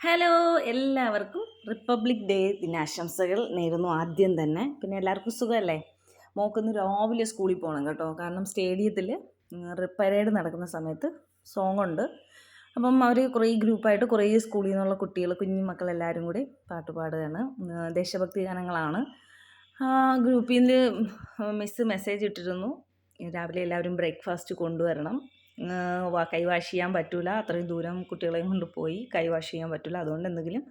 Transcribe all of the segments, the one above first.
Hello എല്ലാവർക്കും republic day ദിനാശംസകൾ നേരുന്നു ആദ്യം തന്നെ. പിന്നെ എല്ലാവർക്കും സുഖമല്ലേ? മോക്കൊന്ന് രാവിലെ സ്കൂളിൽ പോകണം കേട്ടോ. കാരണം സ്റ്റേഡിയത്തിൽ പരേഡ് നടക്കുന്ന സമയത്ത് സോങ് ഉണ്ട് അപ്പം അവർ കുറേ ഗ്രൂപ്പായിട്ട് കുറേ സ്കൂളിൽ നിന്നുള്ള കുട്ടികൾ കുഞ്ഞു മക്കളെല്ലാവരും കൂടി പാട്ട് പാടുകയാണ്. ദേശഭക്തി ഗാനങ്ങളാണ്. ഗ്രൂപ്പിൽ മിസ്സ് മെസ്സേജ് ഇട്ടിരുന്നു. രാവിലെ എല്ലാവരും ബ്രേക്ക്ഫാസ്റ്റ് കൊണ്ടുവരണം. കൈ വാഷ് ചെയ്യാൻ പറ്റില്ല അത്രയും ദൂരം കുട്ടികളെയും കൊണ്ട് പോയി കൈ വാഷ് ചെയ്യാൻ പറ്റില്ല അതുകൊണ്ട് എന്തെങ്കിലും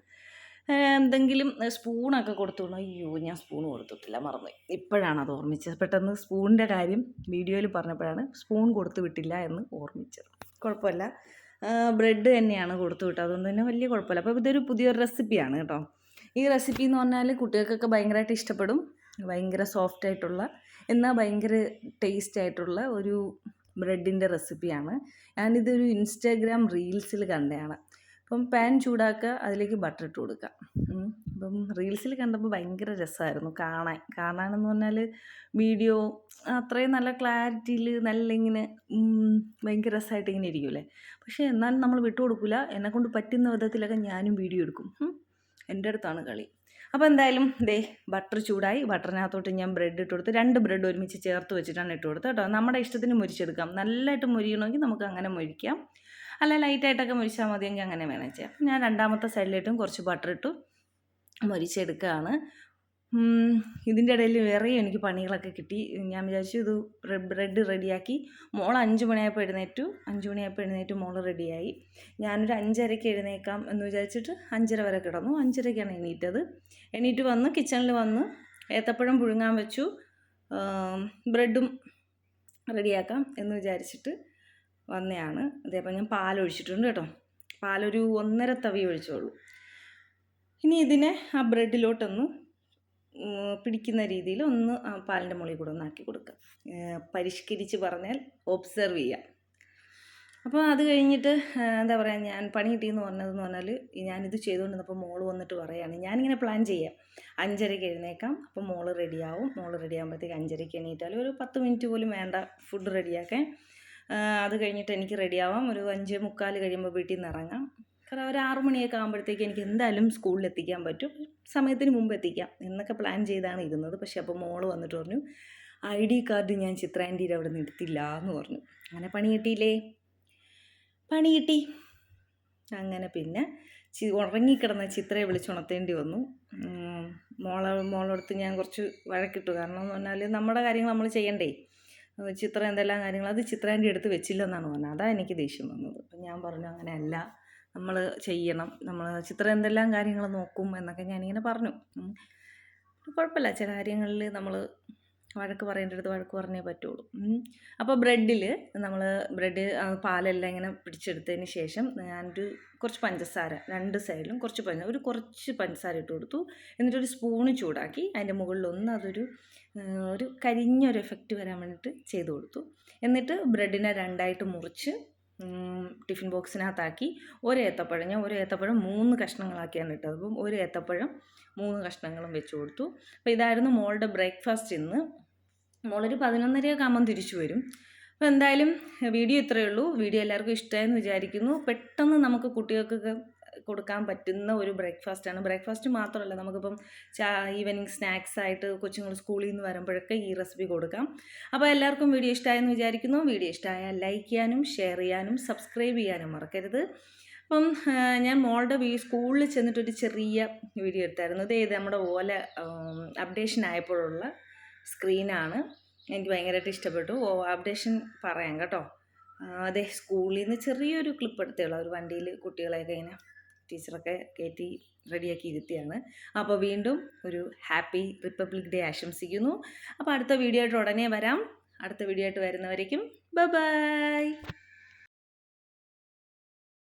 എന്തെങ്കിലും സ്പൂണൊക്കെ കൊടുത്തോളൂ. അയ്യോ ഞാൻ സ്പൂൺ കൊടുത്തിട്ടില്ല മറന്നു ഇപ്പോഴാണ് അത് ഓർമ്മിച്ചത്. പെട്ടെന്ന് സ്പൂണിന്റെ കാര്യം വീഡിയോയിൽ പറഞ്ഞപ്പോഴാണ് സ്പൂൺ കൊടുത്തു വിട്ടില്ല എന്ന് ഓർമ്മിച്ചത്. കുഴപ്പമില്ല. ബ്രെഡ് തന്നെയാണ് കൊടുത്തു വിട്ടത്. അതുകൊണ്ട് തന്നെ വലിയ കുഴപ്പമില്ല. അപ്പോൾ ഇതൊരു പുതിയൊരു റെസിപ്പിയാണ് കേട്ടോ. ഈ റെസിപ്പി എന്ന് പറഞ്ഞാൽ കുട്ടികൾക്കൊക്കെ ഭയങ്കരമായിട്ട് ഇഷ്ടപ്പെടും. ഭയങ്കര സോഫ്റ്റ് ആയിട്ടുള്ള എന്നാൽ ഭയങ്കര ടേസ്റ്റ് ആയിട്ടുള്ള ഒരു ബ്രെഡിന്റെ റെസിപ്പിയാണ്. ഞാനിതൊരു ഇൻസ്റ്റാഗ്രാം റീൽസിൽ കണ്ടതാണ്. അപ്പം പാൻ ചൂടാക്കുക അതിലേക്ക് ബട്ടർ ഇട്ട് കൊടുക്കുക. അപ്പം റീൽസിൽ കണ്ടപ്പോൾ ഭയങ്കര രസമായിരുന്നു കാണാൻ. കാണാനെന്ന് പറഞ്ഞാൽ വീഡിയോ അത്രയും നല്ല ക്ലാരിറ്റിയിൽ നല്ല ഇങ്ങനെ ഭയങ്കര രസമായിട്ട് ഇങ്ങനെ ഇരിക്കുമല്ലേ പക്ഷേ എന്നാലും നമ്മൾ വിട്ടുകൊടുക്കില്ല. എന്നെക്കൊണ്ട് പറ്റുന്ന വിധത്തിലൊക്കെ ഞാനും വീഡിയോ എടുക്കും. എന്റെ അടുത്താണ് കളി. അപ്പോൾ എന്തായാലും ദേ ബട്ടർ ചൂടായി ബട്ടറിനകത്തോട്ട് ഞാൻ ബ്രെഡ് ഇട്ട് കൊടുത്ത് രണ്ട് ബ്രെഡ് ഒരുമിച്ച് ചേർത്ത് വെച്ചിട്ടാണ് ഇട്ട് കൊടുത്തത് കേട്ടോ. നമ്മുടെ ഇഷ്ടത്തിന് മുരിച്ചെടുക്കാം. നല്ലതായിട്ട് മുരിയണമെങ്കിൽ നമുക്ക് അങ്ങനെ മുരിക്കാം. അല്ല ലൈറ്റായിട്ടൊക്കെ മുരിച്ചാൽ മതിയെങ്കിൽ അങ്ങനെ വേണം ചെയ്യാം. ഞാൻ രണ്ടാമത്തെ സൈഡിലേട്ടും കുറച്ച് ബട്ടർ ഇട്ടു മുരിച്ചെടുക്കുകയാണ്. ഇതിന്റെ ഇടയിൽ വേറെ എനിക്ക് പണികളൊക്കെ കിട്ടി. ഞാൻ വിചാരിച്ചു ഇത് ബ്രെഡ് റെഡിയാക്കി. മോൾ അഞ്ച് മണിയായപ്പോൾ എഴുന്നേറ്റു. അഞ്ച് മണിയായപ്പോൾ എഴുന്നേറ്റ് മോൾ റെഡിയായി. ഞാനൊരു അഞ്ചരയ്ക്ക് എഴുന്നേക്കാം എന്ന് വിചാരിച്ചിട്ട് അഞ്ചര വരെ കിടന്നു. അഞ്ചരയ്ക്കാണ് എണീറ്റത്. എണീറ്റ് വന്ന് കിച്ചണിൽ വന്ന് ഏത്തപ്പഴം പുഴുങ്ങാൻ വെച്ചു. ബ്രെഡും റെഡിയാക്കാം എന്ന് വിചാരിച്ചിട്ട് വന്നതാണ് അതേപോലെ ഞാൻ പാലൊഴിച്ചിട്ടുണ്ട് കേട്ടോ. പാലൊരു ഒന്നര തവി ഒഴിച്ചോളൂ ഇനി ഇതിനെ ആ ബ്രെഡിലോട്ടൊന്ന് പിടിക്കുന്ന രീതിയിൽ ഒന്ന് പാലിന്റെ മുകളിൽ കൂടെ ഒന്ന് ആക്കി കൊടുക്കുക. പരിഷ്കരിച്ച് പറഞ്ഞാൽ ഒബ്സർവ് ചെയ്യുക അപ്പോൾ അത് കഴിഞ്ഞിട്ട് എന്താ പറയുക ഞാൻ പണി കിട്ടിയെന്ന് പറഞ്ഞതെന്ന് പറഞ്ഞാൽ ഞാനിത് ചെയ്തുകൊണ്ടിരുന്നപ്പോൾ മോൾ വന്നിട്ട് പറയുകയാണ് ഞാനിങ്ങനെ പ്ലാൻ ചെയ്യാം. അഞ്ചരയ്ക്ക് എഴുന്നേക്കാം. അപ്പോൾ മോൾ റെഡിയാവും. മോൾ റെഡിയാകുമ്പോഴത്തേക്ക് അഞ്ചരയ്ക്ക് എണീറ്റാൽ ഒരു പത്ത് മിനിറ്റ് പോലും വേണ്ട ഫുഡ് റെഡിയാക്കാൻ. അത് കഴിഞ്ഞിട്ട് എനിക്ക് റെഡിയാവാം. ഒരു അഞ്ച് മുക്കാൽ കഴിയുമ്പോൾ വീട്ടിൽ നിന്ന് ഇറങ്ങാം. കാരണം ഒരു ആറു മണിയൊക്കെ ആകുമ്പോഴത്തേക്ക് എനിക്ക് എന്തായാലും സ്കൂളിൽ എത്തിക്കാൻ പറ്റും. സമയത്തിന് മുമ്പ് എത്തിക്കാം എന്നൊക്കെ പ്ലാൻ ചെയ്താണ് ഇരുന്നത്. പക്ഷേ അപ്പോൾ മോൾ വന്നിട്ട് പറഞ്ഞു ഐ ഡി കാർഡ് ഞാൻ ചിത്രാന്റിയിൽ അവിടെ നിന്ന് എടുത്തില്ല എന്ന് പറഞ്ഞു. അങ്ങനെ പണി കിട്ടിയില്ലേ? പണി കിട്ടി. അങ്ങനെ പിന്നെ ചി ഉറങ്ങിക്കിടന്ന ചിത്രയെ വിളിച്ചുണർത്തേണ്ടി വന്നു. മോളെ മോളടുത്ത് ഞാൻ കുറച്ച് വഴക്കിട്ടു. കാരണം എന്ന് പറഞ്ഞാൽ നമ്മുടെ കാര്യങ്ങൾ നമ്മൾ ചെയ്യണ്ടേ? ചിത്രം എന്തെല്ലാം കാര്യങ്ങൾ അത് ചിത്രാന്റെ അടുത്ത് വെച്ചില്ലെന്നാണ് പറഞ്ഞത്. അതാണ് എനിക്ക് ദേഷ്യം വന്നത്. അപ്പം ഞാൻ പറഞ്ഞു അങ്ങനെയല്ല. നമ്മൾ ചെയ്യണം. നമ്മൾ ചിത്രം എന്തെല്ലാം കാര്യങ്ങൾ നോക്കും എന്നൊക്കെ ഞാനിങ്ങനെ പറഞ്ഞു. കുഴപ്പമില്ല. ചില കാര്യങ്ങളിൽ നമ്മൾ വഴക്ക് പറയേണ്ടടുത്ത് വഴക്ക് പറഞ്ഞേ പറ്റുള്ളൂ. അപ്പോൾ ബ്രെഡിൽ നമ്മൾ ബ്രെഡ് പാലെല്ലാം ഇങ്ങനെ പിടിച്ചെടുത്തതിന് ശേഷം ഞാനൊരു കുറച്ച് പഞ്ചസാര രണ്ട് സൈഡിലും കുറച്ച് പഞ്ച ഒരു കുറച്ച് പഞ്ചസാര ഇട്ട് കൊടുത്തു. എന്നിട്ടൊരു സ്പൂണ് ചൂടാക്കി അതിന്റെ മുകളിലൊന്ന് അതൊരു ഒരു കരിഞ്ഞൊരു എഫക്റ്റ് വരാൻ വേണ്ടിയിട്ട് ചെയ്ത് കൊടുത്തു. എന്നിട്ട് ബ്രെഡിനെ രണ്ടായിട്ട് മുറിച്ച് ടിഫിൻ ബോക്സിനകത്താക്കി ഒരു ഏത്തപ്പഴം. ഞാൻ ഒരു ഏത്തപ്പഴം മൂന്ന് കഷ്ണങ്ങളാക്കിയാണ് ഇട്ടത്. അപ്പം ഒരു ഏത്തപ്പഴം മൂന്ന് കഷ്ണങ്ങളും വെച്ച് കൊടുത്തു. അപ്പോൾ ഇതായിരുന്നു മോളുടെ ബ്രേക്ക്ഫാസ്റ്റ് ഇന്ന്. മോളൊരു പതിനൊന്നരയൊക്കെ ആകുമ്പം തിരിച്ചു വരും. അപ്പോൾ എന്തായാലും വീഡിയോ ഇത്രയേ ഉള്ളൂ. വീഡിയോ എല്ലാവർക്കും ഇഷ്ടമായെന്ന് വിചാരിക്കുന്നു. പെട്ടെന്ന് നമുക്ക് കുട്ടികൾക്കൊക്കെ കൊടുക്കാൻ പറ്റുന്ന ഒരു ബ്രേക്ക്ഫാസ്റ്റ് ആണ് ബ്രേക്ക്ഫാസ്റ്റ് മാത്രമല്ല നമുക്കിപ്പം ചാ ഈവനിങ് സ്നാക്സ് ആയിട്ട് കൊച്ചുങ്ങൾ സ്കൂളിൽ നിന്ന് വരുമ്പോഴൊക്കെ ഈ റെസിപ്പി കൊടുക്കാം. അപ്പോൾ എല്ലാവർക്കും വീഡിയോ ഇഷ്ടമായെന്ന് വിചാരിക്കുന്നു. വീഡിയോ ഇഷ്ടമായാൽ ലൈക്ക് ചെയ്യാനും ഷെയർ ചെയ്യാനും സബ്സ്ക്രൈബ് ചെയ്യാനും മറക്കരുത്. അപ്പം ഞാൻ മോളുടെ വീ സ്കൂളിൽ ചെന്നിട്ടൊരു ചെറിയ വീഡിയോ എടുത്തായിരുന്നു. ഇത് നമ്മുടെ ഓല അപ്ഡേഷൻ ആയപ്പോഴുള്ള സ്ക്രീനാണ്. എനിക്ക് ഭയങ്കരമായിട്ട് ഇഷ്ടപ്പെട്ടു. ഓ അപ്ഡേഷൻ പറയാം കേട്ടോ. അതെ സ്കൂളിൽ നിന്ന് ചെറിയൊരു ക്ലിപ്പ് എടുത്തേയുള്ളൂ ഒരു വണ്ടിയിൽ കുട്ടികളെയൊക്കെ ഇങ്ങനെ ടീച്ചറൊക്കെ കയറ്റി റെഡിയാക്കി ഇരുത്തിയാണ്. അപ്പോൾ വീണ്ടും ഒരു ഹാപ്പി റിപ്പബ്ലിക് ഡേ ആശംസിക്കുന്നു. അപ്പോൾ അടുത്ത വീഡിയോ ആയിട്ട് ഉടനെ വരാം. അടുത്ത വീഡിയോ ആയിട്ട് വരുന്നവരേക്കും ബൈ.